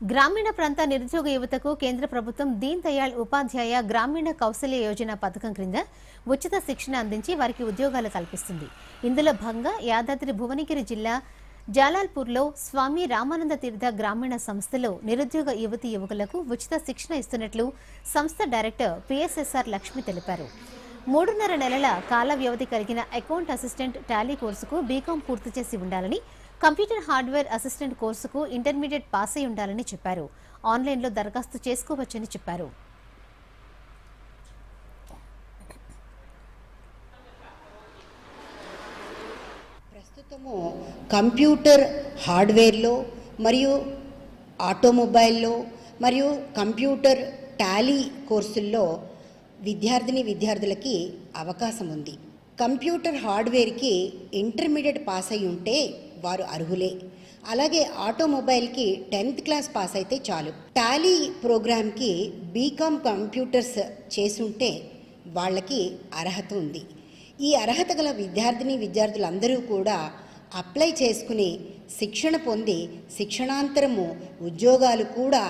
గ్రామీణ ప్రాంత నిరుద్యోగ యువతకు కేంద్ర ప్రభుత్వం దీన్ దయాళ్ ఉపాధ్యాయ గ్రామీణ కౌశల్య యోజన పథకం క్రింద ఉచిత శిక్షణ అందించి వారికి ఉద్యోగాలు కల్పిస్తుంది. ఇందులో భాగంగా యాదాద్రి భువనగిరి జిల్లా జాలాల్పూర్లో స్వామి రామానంద తీర్థ గ్రామీణ సంస్థలో నిరుద్యోగ యువతి యువకులకు ఉచిత శిక్షణ ఇస్తున్నట్లు సంస్థ డైరెక్టర్ పిఎస్ఎస్ఆర్ లక్ష్మి తెలిపారు. మూడున్నర నెలల కాల వ్యవధి కలిగిన అకౌంట్ అసిస్టెంట్ టాలీ కోర్సుకు బీకాం పూర్తి చేసి ఉండాలని కంప్యూటర్ హార్డ్వేర్ అసిస్టెంట్ కోర్సుకు ఇంటర్మీడియట్ పాస్ అయి ఉండాలని చెప్పారు. ఆన్లైన్లో దరఖాస్తు చేసుకోవచ్చని చెప్పారు. ప్రస్తుతము కంప్యూటర్ హార్డ్వేర్లో మరియు ఆటోమొబైల్లో మరియు కంప్యూటర్ టాలీ కోర్సుల్లో విద్యార్థిని విద్యార్థులకి అవకాశం ఉంది కంప్యూటర్ హార్డ్వేర్కి ఇంటర్మీడియట్ పాస్ అయి ఉంటే వారు అర్హులే. అలాగే ఆటోమొబైల్కి టెన్త్ క్లాస్ పాస్ అయితే చాలు. టాలీ ప్రోగ్రామ్కి బీకామ్ కంప్యూటర్స్ చేసుంటే వాళ్ళకి అర్హత ఉంది. ఈ అర్హత గల విద్యార్థిని విద్యార్థులందరూ కూడా అప్లై చేసుకుని శిక్షణ పొంది శిక్షణాంతరము ఉద్యోగాలు కూడా